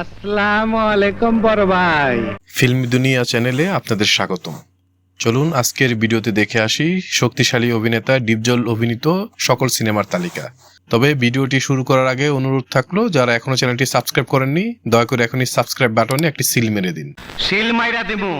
আসসালামু আলাইকুম বড় ভাই। ফিল্ম দুনিয়া চ্যানেলে আপনাদের স্বাগতম। চলুন আজকের ভিডিওতে দেখে আসি শক্তিশালী অভিনেতা ডিপজল অভিনীত সকল সিনেমার তালিকা। তবে ভিডিওটি শুরু করার আগে অনুরোধ থাকল যারা এখনও চ্যানেলটি সাবস্ক্রাইব করেননি দয়া করে এখনই সাবস্ক্রাইব বাটনে একটি সিল মেরে দিন। সিল মাইরা দেবো দিমু।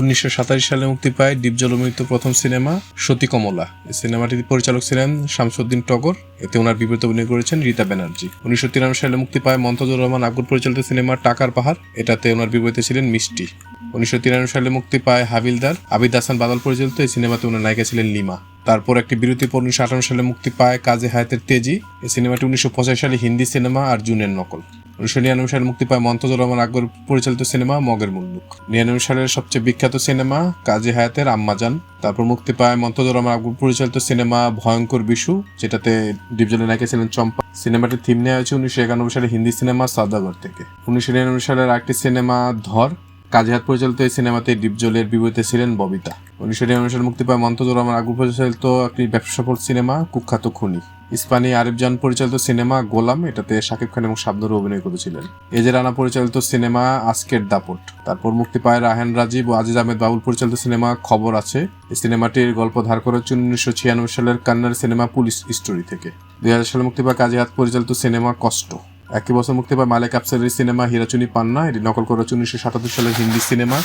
উনিশশো সাতাশ সালে মুক্তি পায় ডিপজল অভিনীত প্রথম সিনেমা সতী কমলা। সিনেমাটির পরিচালক ছিলেন শামসুদ্দিন টগর। এতে ওনার বিপরীতে অভিনয় করেছেন রীতা ব্যানার্জি। উনিশশো সালে মুক্তি পায় মন্তজুর রহমান আকবর পরিচালিত সিনেমা টাকার পাহাড়। এটাতে ওনার বিপরীতে ছিলেন মিষ্টি। উনিশশো সালে মুক্তি পায় হাবিলদার। আবিদ হাসান বাদল পরিচালিত এই সিনেমাতে ওনার নায়িকা ছিলেন লিমা। তারপর একটি বিরতি পর উনিশশো আঠারো সালে মুক্তি পায় কাজী হায়াতের তেজি। এই সিনেমাটি উনিশশো সালে হিন্দি সিনেমা আর জুনের নকল। উনিশশো নিরানব্বই সালে মুক্তি পায় মন্তজ রহমান আকবর পরিচালিত সিনেমা মগের মুল্লুক নিরানব্বই সালের সবচেয়ে বিখ্যাত সিনেমা কাজী হায়াতের আম্মাজান। তারপর মুক্তি পায় মন্তজুর রহমান আকবর পরিচালিত সিনেমা ভয়ঙ্কর বিশু, যেটাতে ডিপজলের নায়িকা ছিলেন চম্পা। সিনেমাটির থিম নেওয়া হয়েছে উনিশশো একানব্বই সালে হিন্দি সিনেমা সাদাগর থেকে। উনিশশো নিরানব্বই সালের আরেকটি সিনেমা ধর কাজী হাত পরিচালিত এই সিনেমাতে ডিপজলের বিপরীতে ছিলেন ববিতা। উনিশশো নিরানব্বই সালে মুক্তি পায় মন্তজুর রহমান আকবর পরিচালিত একটি ব্যবসাসফল সিনেমা, কুখ্যাত খুনি। ইস্পানি আরিফ জান পরিচালিত সিনেমা গোলাম, এটাতে শাকিব খান এবং শাবনুর অভিনয় করেছিলেন। এজে রানা পরিচালিত সিনেমা, আজকের দাপট। তারপর মুক্তি পায় রাহেন রাজীব ও আজিজ আহমেদ বাবুল পরিচালিত সিনেমা খবর আছে। এই সিনেমাটির গল্প ধার করেছে উনিশশো ছিয়ানব্বই সালের কান্নার সিনেমা পুলিশ স্টোরি থেকে। দুই হাজার সালে মুক্তি পায় কাজী হাত পরিচালিত সিনেমা কষ্ট। একই বছর মুক্তি পায় মালেক আফসারের সিনেমা হিরাচুনি পান্না। এটি নকল করেছে উনিশশো সাতাত্তর সালের হিন্দি সিনেমা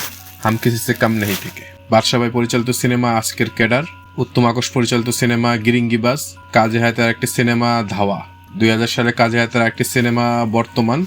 হাম কিসি সে কাম নেহি থেকে। বাদশাহ পরিচালিত সিনেমা আজকের কেডার। উত্তম আকশ পরিচালিত সিনেমা গিরিঙ্গিবাস কাজে হায়তার একটি সিনেমা ধাওয়া। দুই হাজার সালে কাজে হায়তার একটি সিনেমা বর্তমান।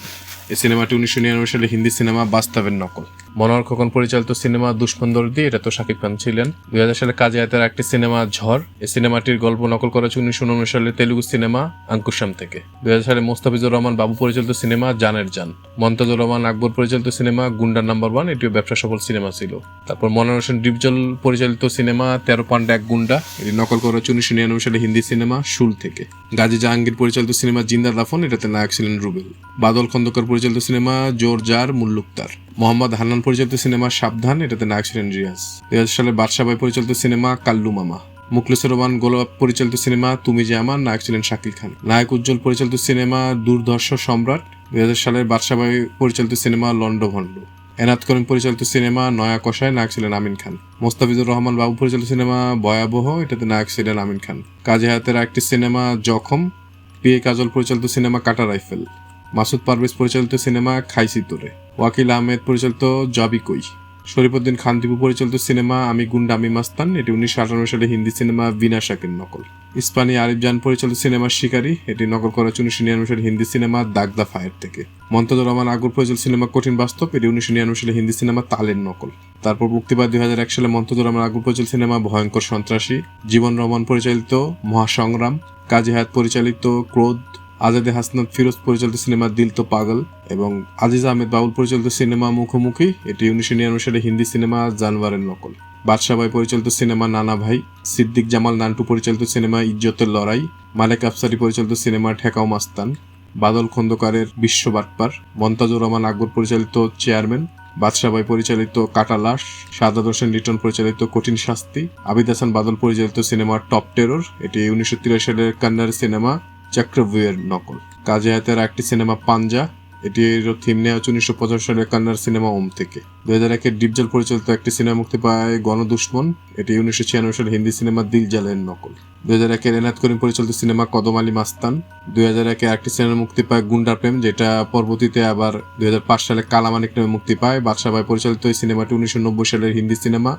এই সিনেমাটি উনিশশো নিরানব্বই সালে হিন্দি সিনেমা বাস্তবের নকল। মনোহর খোকন পরিচালিত সিনেমা দুষ্মন দর্দি এটা তো শাকিব খান ছিলেন। দুই হাজার সালে কাজী হায়াতের একটি সিনেমা, ঝড়। এই সিনেমাটির গল্প নকল করেছে উনিশশো উননব্বই সালে তেলুগু সিনেমা আঙ্কুশাম থেকে। দুই হাজার সালে মোস্তাফিজুর রহমান বাবু পরিচালিত সিনেমা জানের জান। মন্তাজুর রহমান আকবর পরিচালিত সিনেমা গুন্ডা নাম্বার ওয়ান, এটিও ব্যবসা সফল সিনেমা ছিল। তারপর মনোহর হোসেন ডিপজল পরিচালিত সিনেমা তেরো পান্ডা এক গুন্ডা, এটি নকল করেছে উনিশশো নিরানব্বই সালে হিন্দি সিনেমা শুল থেকে। গাজী জাহাঙ্গীর পরিচালিত সিনেমা জিন্দা দাফন, এটাতে নায়ক ছিলেন রুবেল। বাদল খন্দকার পরিচালিত সিনেমা জোর জার মুল্লুকতার। মোহাম্মদ হান্নান পরিচালিত সিনেমা সাবধান, এটাতে নায়ক ছিলেন রিয়াজ। দুই হাজার সালে বাদশাবাই পরিচালিত সিনেমা কাল্লু মামা। মুখলিসুর রহমান গোলাপ পরিচালিত সিনেমা তুমি যে আমার, নায়ক ছিলেন শাকিল খান। নায়ক উজ্জ্বল পরিচালিত সিনেমা দুর্ধর্ষ সম্রাট। দুই হাজার সালের বাদশাবাই পরিচালিত সিনেমা লন্ড ভন্ড এনাত করিম পরিচালিত সিনেমা নয়া কষায় নায়ক ছিলেন আমিন খান। মোস্তাফিজুর রহমান বাবু পরিচালিত সিনেমা ভয়াবহ, এটাতে নায়ক ছিলেন আমিন খান। কাজী হায়াতের একটি সিনেমা জখম। পি এ কাজল পরিচালিত সিনেমা কাটা রাইফেল। মাসুদ পারভেজ পরিচালিত সিনেমা খাইসি তোরে। ওয়াকিল আহমেদ পরিচালিত জবি কই। শরীফুদ্দিন খান দিপু পরিচালিত সিনেমা আমি গুন্ডা আমি মাস্তান, এটি উনিশশো আটানব্বই সালে হিন্দি সিনেমা বিনাশাকের নকল। ইস্পানি আরিফ জান পরিচালিত সিনেমা শিকারি, এটি নকল করা হচ্ছে উনিশশো নিরানব্বই সালে হিন্দি সিনেমা দাগ দা ফায়ার থেকে। মন্তজুর রহমান আকবর পরিচালিত সিনেমা কঠিন বাস্তব, এটি উনিশশো নিরানব্বই সালে হিন্দি সিনেমা তালের নকল। তারপর মুক্তি পায় দুই হাজার এক সালে মন্তজুর রহমান আকবর পরিচালিত সিনেমা ভয়ঙ্কর সন্ত্রাসী, জীবন রহমান পরিচালিত মহাসংগ্রাম, কাজী হায়াত পরিচালিত ক্রোধ আজাদে হাসনাত ফিরোজ পরিচালিত সিনেমা দিল তো পাগল এবং আজিজ আহমেদ বাউল পরিচালিত সিনেমা মুখোমুখি। এটি উনিশশো নিরানব্বই সালে হিন্দি সিনেমা জানওয়ারের নকল। বাদশাবাই পরিচালিত সিনেমা নানা ভাই, সিদ্দিক জামাল নান্টু পরিচালিত সিনেমা ইজ্জতের লড়াই, মালেক আফসারি পরিচালিত সিনেমা ঠেকাও মাস্তান, বাদল খন্দকারের বিশ্ব বাটপার, মন্তাজুর রহমান আকবর পরিচালিত চেয়ারম্যান বাদশাবাই পরিচালিত কাটা লাশ, সাদাত হোসেন লিটন পরিচালিত কঠিন শাস্তি, আবিদ হাসান বাদল পরিচালিত সিনেমা টপ টেরর, এটি উনিশশো তিরাশি সালের কান্নার সিনেমা চক্রভিউয়ের নকল। কাজী হায়াতের একটি সিনেমা, পাঞ্জা এটির থিম নেওয়া হচ্ছে উনিশশো পঁচাশি সালের কান্নার সিনেমা ওম থেকে। দুই হাজার একের ডিপজল পরিচালিত একটি সিনেমা মুক্তি পায় গণদুশ্মন, এটি উনিশশো ছিয়ানব্বই সালের হিন্দি সিনেমা দিল জালের নকল। দুই হাজার একের এনাত করিম পরিচালিত সিনেমা কদম আলী মাস্তান দুই হাজার একে একটি সিনেমা মুক্তি পায় গুন্ডা প্রেম, যেটা পরবর্তীতে আবার দুই হাজার পাঁচ সালে কালামানিক নামে মুক্তি পায়। বাদশাহ ভাই পরিচালিত এই সিনেমাটি উনিশশো নব্বই সালের হিন্দি সিনেমা,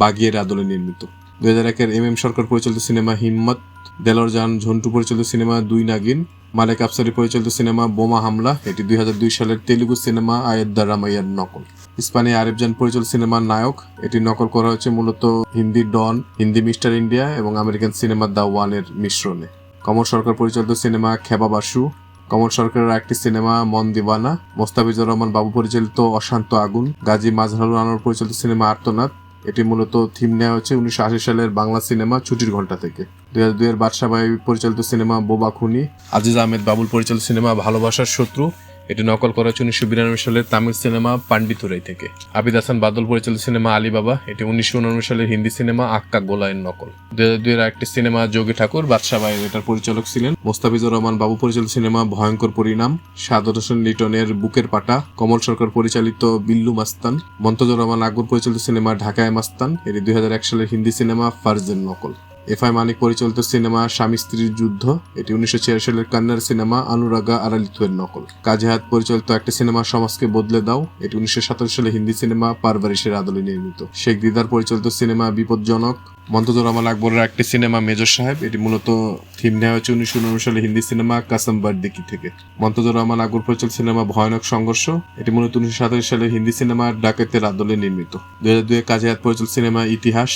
বাগিয়ের আদলে নির্মিত। দুই হাজার একের এম এম সরকার পরিচালিত সিনেমা হিম্মত, দেলর জান ঝন্টু পরিচালিত সিনেমা দুই নাগিন, মালেক আফসারি পরিচালিত সিনেমা বোমা হামলা, এটি দুই হাজার দুই সালের তেলুগু সিনেমা আয়েদ্দা রামাইয়ার নকল। ইস্পানি আরিফ জান পরিচালিত সিনেমা নায়ক, এটি নকল করা হয়েছে মূলত হিন্দি ডন, হিন্দি মিস্টার ইন্ডিয়া এবং আমেরিকান সিনেমা দ্য ওয়ানের মিশ্রণে। কমল সরকার পরিচালিত সিনেমা খেবা বাসু, কমল সরকারের একটি সিনেমা মন দিবানা, মোস্তাফিজুর রহমান বাবু পরিচালিত অশান্ত আগুন, গাজী মাজহারুল আনোয়ার পরিচালিত সিনেমা আর্তনাদ এটি মূলত থিম নেওয়া হয়েছে উনিশশো আশি সালের বাংলা সিনেমা ছুটির ঘণ্টা থেকে। দুই হাজার দুইয়ের বাদশাহ পরিচালিত সিনেমা বোবা খুনি, আজিজ আহমেদ বাবুল পরিচালিত সিনেমা ভালোবাসার শত্রু এটি নকল করা হয়েছে উনিশশো বিরানব্বই সালের তামিল সিনেমা পান্ডিতুরাই থেকে। আবিদ হাসান বাদল পরিচালিত সিনেমা আলিবাবা, এটি উনিশশো উনানব্বই সালের হিন্দি সিনেমা আক্কা গোলায়ের নকল। দু হাজার দুই এর একটি সিনেমা যোগী ঠাকুর, বাদশাহ এটার পরিচালক ছিলেন। মোস্তাফিজুর রহমান বাবু পরিচালিত সিনেমা ভয়ঙ্কর পরিণাম সাদর হোসেন লিটনের বুকের পাটা, কমল সরকার পরিচালিত বিল্লু মাস্তান, মন্তজুর রহমান আকবর পরিচালিত সিনেমা ঢাকায় মাস্তান, এটি দুই হাজার এক সালের হিন্দি সিনেমা ফারজেন নকল। এফ আই মানিক পরিচালিত সিনেমা স্বামী স্ত্রীর যুদ্ধ, এটি উনিশশো ছিয়াশি সালের কান্নার সিনেমা অনুরাগা আরালিতুয়ের নকল। কাজী হায়াত পরিচালিত একটা সিনেমা সমাজকে বদলে দাও, এটি উনিশশো সাতাশ সালে হিন্দি সিনেমা পারবারিশের আদলে নির্মিত। শেখ দিদার পরিচালিত সিনেমা বিপজ্জনক। মন্তজুর রহমান আকবরের একটি সিনেমা মেজর সাহেব, এটি মূলত থিম নেওয়া হয়েছে উনিশশো উননব্বই সালে হিন্দি সিনেমা কাসম বার্দিকি থেকে। মন্তজুর রহমান আকবর পরিচালিত সিনেমা ভয়ানক সংঘর্ষ, এটি মূলত উনিশশো সাতাশ সালে হিন্দি সিনেমা ডাকাতের আদলে নির্মিত। দুই হাজার দুই কাজী হায়াত পরিচালিত সিনেমা ইতিহাস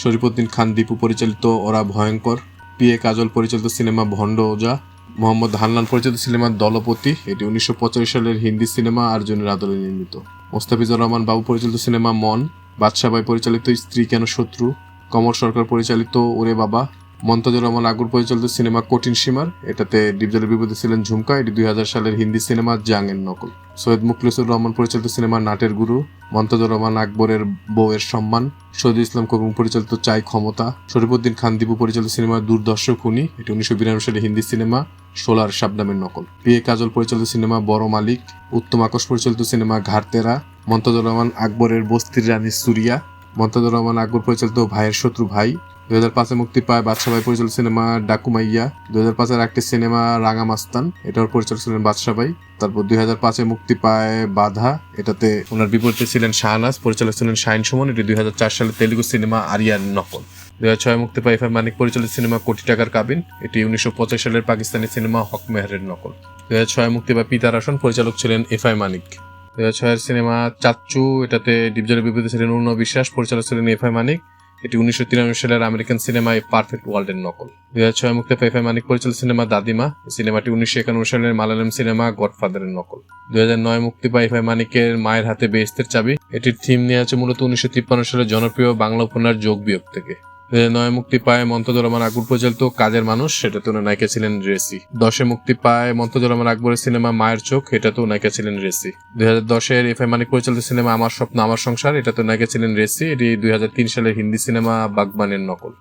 শরীফুদ্দিন খান দীপু পরিচালিত, ওরা ভয়ঙ্কর। পি এ কাজল পরিচালিত সিনেমা ভণ্ড ওজা। মোহাম্মদ হান্নান পরিচালিত সিনেমা দলপতি, এটি উনিশশো পঁচাশি সালের হিন্দি সিনেমা আর্জুনের আদলে নির্মিত। মোস্তাফিজুর রহমান বাবু পরিচালিত সিনেমা মন বাদশাবাই পরিচালিত স্ত্রী কেন শত্রু? কমর সরকার পরিচালিত ওরে বাবা মন্তাজুর রহমান আগুর পরিচালিত সিনেমা কঠিন সীমার। এটাতে ডিপজলের বিপদে ছিলেন ঝুমকা। এটি দুই হাজার সালের হিন্দি সিনেমা জাংয়ের নকল। সৈয়দ মুখলিসুর রহমান পরিচালিত সিনেমা নাটের গুরু। মন্তাজুর রহমান আকবরের বউয়ের সম্মান। শহীদুল ইসলাম কবিম পরিচালিত চাই ক্ষমতা। শরীফুদ্দিন খান দীপু পরিচালিত সিনেমা দুর্দর্শ খুনি। এটি উনিশশো বিরানব্বই সালে হিন্দি সিনেমা সোলার শাবনামের নকল। পি এ কাজল পরিচালিত সিনেমা বড় মালিক। উত্তম আকাশ পরিচালিত সিনেমা ঘাড়তেরা। মন্তাজুর রহমান আকবরের বস্তির রানী সুরিয়া। মন্তাজুর রহমান আকবর পরিচালিত ভাইয়ের শত্রু ভাই। দুই হাজার পাঁচে মুক্তি পায় বাদশাহ পরিচালিত সিনেমা ডাকুমাইয়া। দুই হাজার পাঁচের একটি সিনেমা রাঙা মাস্তান এটার পরিচালক ছিলেন বাদশাহ তারপর দুই হাজার পাঁচে মুক্তি পায় বাধা, এটাতে ওনার বিপরীতে ছিলেন শাহনাজ, পরিচালক ছিলেন শাহিন সুমন, এটি দুই হাজার চার সালে তেলুগু সিনেমা আরিয়ার নকল। দুই হাজার ছয় মুক্তি পায় ইফার মানিক, পরিচালিত সিনেমা কোটি টাকার কাবিন, এটি উনিশশো পঁচাশ সালের পাকিস্তানি সিনেমা হক মেহরের নকল। দুই হাজার ছয় মুক্তি পায় পিতার আসন, পরিচালক ছিলেন এফআই মানিক। দুই হাজার ছয়ের সিনেমা চাচ্চু, এটাতে ডিপজলের বিপরীতে ছিলেন অরুণ বিশ্বাস, পরিচালক ছিলেন এফআই মানিক। এটি উনিশশো তিরানব্বই সালের আমেরিকান সিনেমা পারফেক্ট ওয়ার্ল্ডের নকল। দুই হাজার ছয় মুক্তি পায় মানিক পরিচালিত সিনেমা দাদিমা, সিনেমাটি উনিশশো একানব্বই সালের মালায়ালাম সিনেমা গডফাদারের নকল। দুই হাজার নয় মুক্তি পায় এফআই মানিকের মায়ের হাতে বেহেস্তের চাবি। এটির থিম নিয়ে আছে মূলত উনিশশো তিপ্পান্ন সালের জনপ্রিয় বাংলা উপন্যাস যোগ বিয়োগ থেকে। নয় মুক্তি পায় মন্তজুর রহমান আকবর পরিচালিত কাজের মানুষ সেটাতে ওনার নায়িকা ছিলেন রেসি। দশে মুক্তি পায় মন্তজুর রহমান আকবরের সিনেমা মায়ের চোখ এটাতেও নায়িকা ছিলেন রেসি। দুই হাজার দশের এফ এ মানিক পরিচালিত সিনেমা আমার স্বপ্ন, আমার সংসার এটাতে নায়িকা ছিলেন রেসি। এটি দুই হাজার তিন সালের হিন্দি সিনেমা বাগবানের নকল।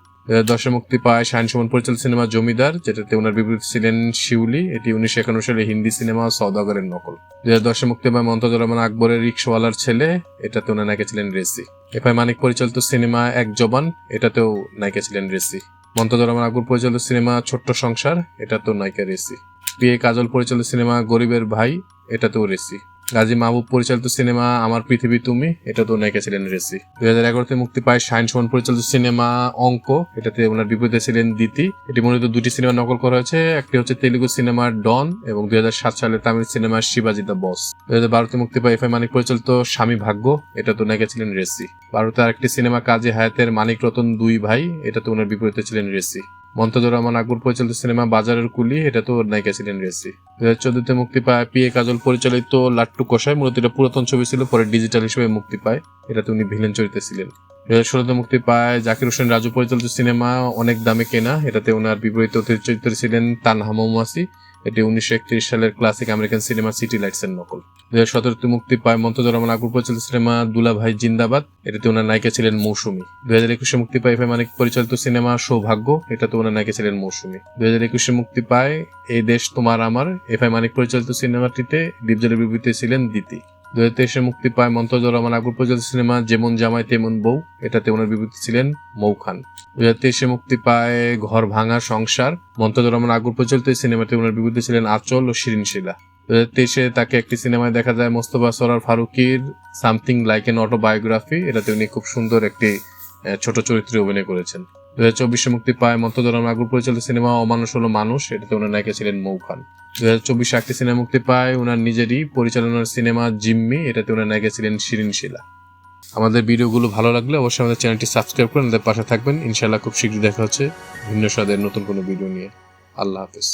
দশে মুক্তি পায় শাহিন সুমন পরিচালিত সিনেমা জমিদার, যেটাতে ওনার বিপরীতে ছিলেন শিউলি। এটি উনিশশো একান্ন সালে হিন্দি সিনেমা সৌদাগরের নকল। দুই হাজার দশে মুক্তি পায় মন্তজুর রহমান আকবরের রিক্সাওয়ালার ছেলে, এটাতে ওনার নায়িকা ছিলেন রেসি। এফআই মানিক পরিচালিত সিনেমা এক জবান, এটাতেও নায়িকা ছিলেন রেসি। মন্তজুর রহমান আকবর পরিচালিত সিনেমা ছোট্ট সংসার, এটাতেও নায়িকা রেসি। পি এ কাজল পরিচালিত সিনেমা গরিবের ভাই, এটাতেও রেসি। গাজী মাহবুব পরিচালিত সিনেমা আমার পৃথিবী তুমি এটাতেও নায়িকা ছিলেন রেসি দুই হাজার এগারোতে মুক্তি পায় শাহিন সুমন পরিচালিত সিনেমা অঙ্ক, এটাতে ওনার বিপরীতে ছিলেন দিতি এটি মূলত দুটি সিনেমা নকল করা হয়েছে, একটি হচ্ছে তেলুগু সিনেমা ডন এবং দুই হাজার সাত সালে তামিল সিনেমা শিবাজি দ্য বস। দুই হাজার বারোতে মুক্তি পায় এফআই মানিক পরিচালিত স্বামী ভাগ্য, এটা তো নায়িকা ছিলেন রেসি ভারতে আরেকটি সিনেমা কাজী হায়াতের মানিক রতন দুই ভাই, এটাতে ওনার বিপরীতে ছিলেন রেসি মন্তজুর রহমান আকবর পরিচালিত সিনেমা বাজারের কুলি, এটা তো নায়িকা ছিলেন রেসি। দু হাজার চোদ্দতে মুক্তি পায় পি এ কাজল, পরিচালিত লাট্টু কষায় মূলত এটা পুরাতন ছবি ছিল, পরে ডিজিটাল হিসেবে মুক্তি পায়, এটাতে উনি ভিলেন চরিত্রে ছিলেন। দু হাজার ষোলোতে মুক্তি পায় জাকির হোসেন রাজু পরিচালিত সিনেমা, অনেক দামে কেনা, এটাতে ওনার বিপরীতে অতিরিক্ত চরিত্রে ছিলেন তানহা মৌমাসি এটি উনিশশো একত্রিশ সালের ক্লাসিক আমেরিকান সিনেমা সিটি লাইটস এর নকল। দু হাজার সতেরোতে মুক্তি পায় মন্তজুর রহমান আকবর পরিচালিত সিনেমা দুলা ভাই জিন্দাবাদ। এটাতে ওনার নায়িকা ছিলেন মৌসুমি। দু হাজার একুশে মুক্তি পায় এফএম মানিক পরিচালিত সিনেমা সৌভাগ্য। এটাতে ওনার নায়িকা ছিলেন মৌসুমি। দু হাজার একুশে মুক্তি পায় এই দেশ তোমার আমার। এফএম মানিক পরিচালিত সিনেমাটিতে দীপজলের বিবৃতি ছিলেন দিতি দু হাজার তেইশে মুক্তি পায় মন্তজুর রহমান আকবর পরিচালিত সিনেমা, যেমন জামাই তেমন বউ। এটাতে ওনার বিবৃতি ছিলেন মৌ খান। দু হাজার তেইশে মুক্তি পায় ঘর ভাঙা সংসার। মন্তজুর রহমান আকবর পরিচালিত সিনেমাতে ওনার বিবৃতি ছিলেন আচল ও শিরিন শিলা। দু হাজার তেইশে তাকে একটি সিনেমায় দেখা যায় মোস্তফা সরার ফারুকির সামথিং লাইক এন অটোবায়োগ্রাফি। এটাতে উনি খুব সুন্দর একটি ছোট চরিত্রে অভিনয় করেছেন। দু হাজার চব্বিশে মুক্তি পায় মন্তজুর নাগুর পরিচালিত সিনেমা অমানুষ হলো মানুষ, এটাতে ওনার নায়িকা ছিলেন মৌ খান দু হাজার চব্বিশে একটি সিনেমা মুক্তি পায় ওনার নিজেরই পরিচালনার সিনেমা জিম্মি, এটাতে ওনার নায়িকা ছিলেন শিরিন শিলা। আমাদের ভিডিওগুলো ভালো লাগলে অবশ্যই আমাদের চ্যানেলটি সাবস্ক্রাইব করে আমাদের পাশে থাকবেন। ইনশাল্লাহ খুব শীঘ্রই দেখা হচ্ছে ভিন্ন স্বাদের নতুন কোনো ভিডিও নিয়ে। আল্লাহ হাফিজ।